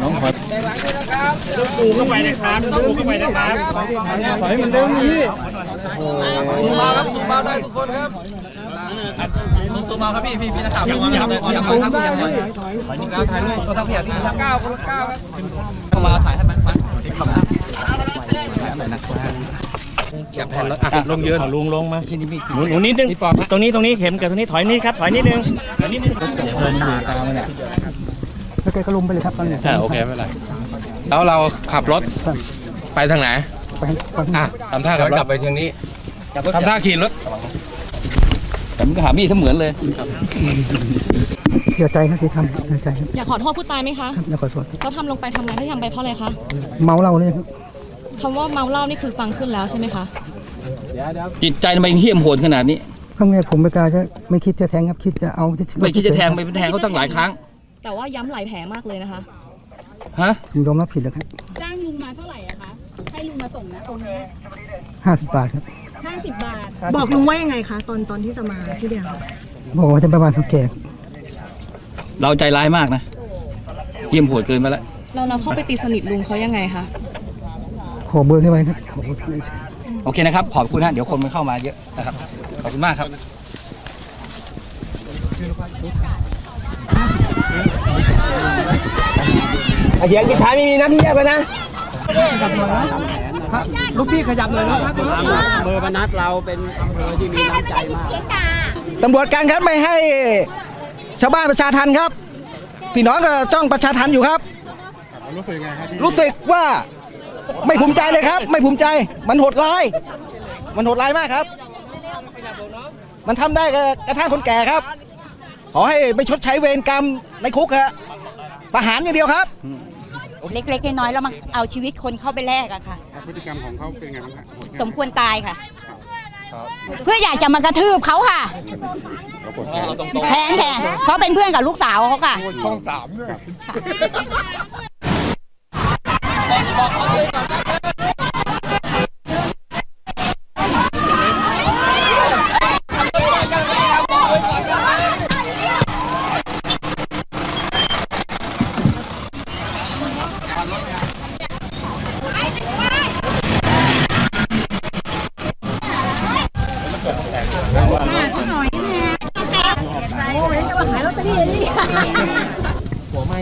น้องขอปูเข้าไปนะครับต้องปูเข้าไปนะครับถอยมันเร็วนี่สูมาครับสูมาได้ทุกคนครับสูมาครับพี่พี่พี่นักข่าวอย่าอย่ามาครับอย่ามาถอยนี่แล้วถ่ายเลยตัวทัพพี่ที่เก้าคนละเก้าครับเข้ามาถ่ายให้มันมันขับนะอะไรนะแกแผ่นรถอะลงยืนเอาลุงลงมาที่นี่มีหนูหนูนิดนึงมีปอบตรงนี้ตรงนี้เข็มกับตรงนี้ถอยนิดครับถอยนิดนึงถอยนิดนึงเดินอยู่ตามมันเนี่ย แล้วแกก็ลงไปเลยครับตอนเนี้ยอ่าโอเคไม่เป็นไรแล้วเราขับรถไปทางไหนไปไปอะทำท่าขับรถกลับไปทางนี้ทำท่าขี่รถผมก็หามีดเสมือนเลย เสียใจครับที่ทำเสียใจครับอยากขอโทษผู้ตายไหมคะครับแล้วขอโทษเขาทำลงไปทำไงเขาทำไปเพราะอะไรคะเมาเหล้าเลยครับคำว่าเมาเหล้านี่คือฟังขึ้นแล้วใช่ไหมคะจิตใจทำไมเหี้ยมโหดขนาดนี้ข้างในผมไม่กล้าจะไม่คิดจะแทงครับคิดจะเอาไม่คิดจะแทงไปแทงเขาตั้งหลายครั้ง แต่ว่าย้ำหลายแผลมากเลยนะคะ ฮะผมยอมรับผิดแล้วครับจ้างลุงมาเท่าไหร่อะคะ ให้ลุงมาส่งนะตรงนี้ห้าสิบบาทครับ ห้าสิบบาท บอกลุงว่ายังไงคะตอนตอนที่จะมาที่เนี่ยค่ะบอกว่าจะไปบ้านเขาแก่เราใจร้ายมากนะเหี้ยมโหดเกินไปแล้วเราเราเข้าไปตีสนิทลุงเขายังไงคะ ขอเบอร์ได้ไหมครับขอเบอร์ได้ไหมโอเคนะครับ ขอบคุณฮะเดี๋ยวคนมันเข้ามาเยอะนะครับขอบคุณมากครับ เสียงกินท้ายไม่มีนะพี่แยกไปนะลูกพี่ขยับเลยนะครับเบอร์พนักเราเป็นอำเภอที่มีน้ำใจมากตำรวจกลางครับไม่ให้ชาวบ้านประชาทันครับ พี่น้องก็จ้องประชาทันอยู่ครับ รู้สึกไงครับรู้สึกว่าไม่ภูมิใจเลยครับ ไม่ภูมิใจมันโหดร้าย มันโหดร้ายมากครับ มันทำได้กับกระทั่งคนแก่ครับ ขอให้ไปชดใช้เวรกรรมในคุกฮะประหารอย่างเดียวครับเล็กๆน้อยๆแล้วมาเอาชีวิตคนเข้าไปแลกอะค่ะ พฤติกรรมของเขาเป็นไงบ้างครับสมควรตายค่ะ เพื่ออยากจะมากระทืบเขาค่ะแค้นแทนเพราะเป็นเพื่อนกับลูกสาวเขาค่ะ ช่องสามด้วย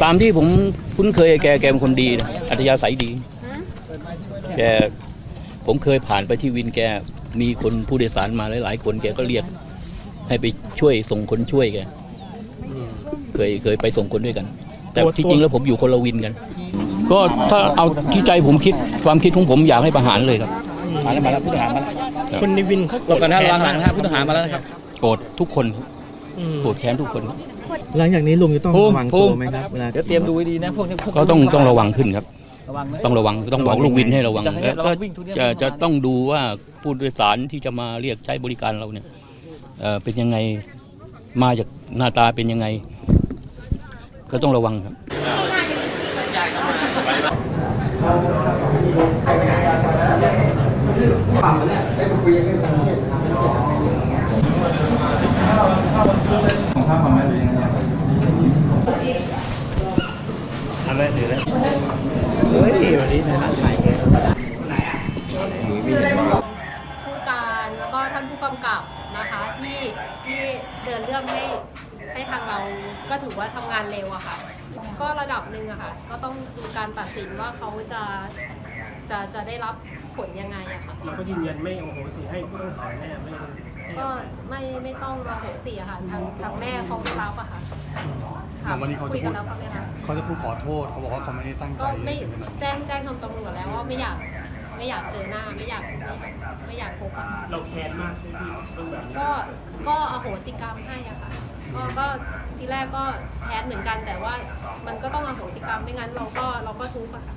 ตามที่ผมคุ้นเคยแกแกเป็นคนดีนะอัธยาศัยดี แกผมเคยผ่านไปที่วินแกมีคนผู้โดยสารมาหลาย ๆ คนแกก็เรียก ให้ไปช่วยส่งคนช่วยแกเคยเคยไปส่งคนด้วยกัน แต่ที่จริงแล้วผมอยู่คนละวินกัน ก็ถ้าเอาที่ใจผมคิดความคิดของผมอยากให้ประหารเลยครับมาแล้วมาแล้วผู้ทหารมาแล้วคนในวินเขาหลบกันนะแค้วางหลังมนะฮะผู้ทหารมาแล้วนะครับ โกรธทุกคนอืมโกรธแค้นทุกคน หลังจากนี้ลุงจะต้องภูมิระวังภูตัวมิไหมครับเวลาเดี๋ยวเตรียมดูให้ดีนะพวกนี้พวกก็ต้องต้องระวังขึ้นครับต้องระวังต้องบอกลูกวินให้ระวังแล้วก็จะจะต้องดูว่าผู้โดยสารที่จะมาเรียกใช้บริการเราเนี่ยเอ่อเป็นยังไงมาจากหน้าตาเป็นยังไง ก็ต้องระวังครับผู้การแล้วก็ท่านผู้กำกับนะคะ ที่ที่ เดินเรื่องให้ให้ทางเราก็ถือว่าทำงานเร็วอะค่ะ ก็ระดับหนึ่งอะค่ะ ก็ต้องดูการตัดสินว่าเขาจะจะจะได้รับผลยังไงอะค่ะ เราก็ยืนยันไม่โอโหสิให้ผู้ต้องหาแน่ไม่ก็ไม่ไม่ต้องรอโหสิอะค่ะ ทางทางแม่เขาไม่รับอะค่ะค่ะวันนี้เขาคุจะยพูกัดนแล้วปะเนี่ยคะ เขาจะพูดขอโทษเขาบอกว่าเขาไม่ได้ตั้งใจก็ไม่แจ้งแจ้งทางตำรวจแล้วว่าไม่อยาก ไม่อยากเจอหน้าไม่อยากไม่อยากพบอะค่ะเราแค้นมากใช่ไหมพี่เรื่องแบบนี้ก็ก็อโหสิกรรมให้อะค่ะก็ก็ทีแรกก็แค้นเหมือนกันแต่ว่ามันก็ต้องอโหสิกรรมไม่งั้นเราก็เราก็ทุกข์อะค่ะ